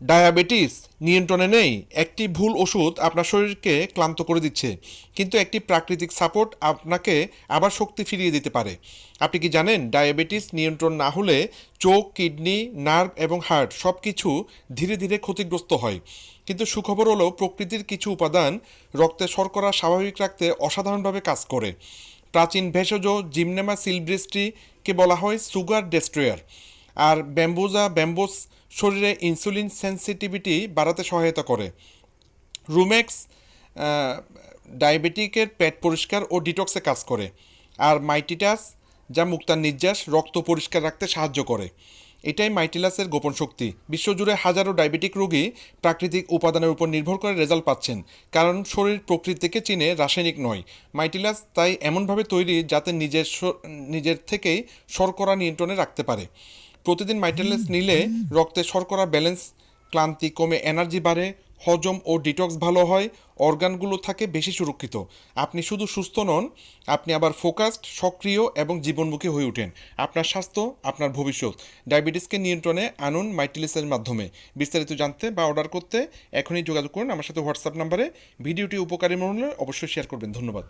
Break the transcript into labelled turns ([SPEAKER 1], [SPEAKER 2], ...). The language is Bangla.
[SPEAKER 1] ডায়াবেটিস নিয়ন্ত্রণে নেই, একটি ভুল ওষুধ আপনার শরীরকে ক্লান্ত করে দিচ্ছে, কিন্তু একটি প্রাকৃতিক সাপোর্ট আপনাকে আবার শক্তি ফিরিয়ে দিতে পারে। আপনি কি জানেন, ডায়াবেটিস নিয়ন্ত্রণ না হলে চোখ, কিডনি, নার্ভ এবং হার্ট সব কিছু ধীরে ধীরে ক্ষতিগ্রস্ত হয়। কিন্তু সুখবর হলো, প্রকৃতির কিছু উপাদান রক্তে শর্করা স্বাভাবিক রাখতে অসাধারণভাবে কাজ করে। প্রাচীন ভেষজ জিমনেমা সিলব্রিস্ট্রিকে বলা হয় সুগার ডেস্ট্রয়ার। আর ব্যাম্বুজা ব্যাম্বুস শরীরে ইনসুলিন সেন্সিটিভিটি বাড়াতে সহায়তা করে। রুমেক্স ডায়াবেটিকের পেট পরিষ্কার ও ডিটক্সে কাজ করে। আর মাইটিটাস, যা মুক্তার নির্যাস, রক্ত পরিষ্কার রাখতে সাহায্য করে। এটাই মাইটিলাসের গোপন শক্তি। বিশ্বজুড়ে হাজারো ডায়াবেটিক রোগী প্রাকৃতিক উপাদানের উপর নির্ভর করে রেজাল্ট পাচ্ছেন। কারণ শরীর প্রকৃতিকে চিনে রাসায়নিক নয়। মাইটিলাস তাই এমনভাবে তৈরি যাতে নিজের নিজের থেকেই শর্করা নিয়ন্ত্রণে রাখতে পারে। প্রতিদিন মাইটেলেস নিলে রক্তে শর্করা ব্যালেন্স ক্লান্তি কমে এনার্জি বাড়ে হজম ও ডিটক্স ভালো হয় অর্গানগুলো থাকে বেশি সুরক্ষিত। আপনি শুধু সুস্থ নন আপনি আবার ফোকাসড সক্রিয় এবং জীবনমুখী হয়ে ওঠেন। আপনার স্বাস্থ্য আপনার ভবিষ্যৎ। ডায়াবেটিসকে নিয়ন্ত্রণে আনুন মাইটিলিসের মাধ্যমে। বিস্তারিত জানতে বা অর্ডার করতে এখনই যোগাযোগ করুন আমার সাথে হোয়াটসঅ্যাপ নাম্বারে। ভিডিওটি উপকারী মনে হলে অবশ্যই শেয়ার করবেন। ধন্যবাদ।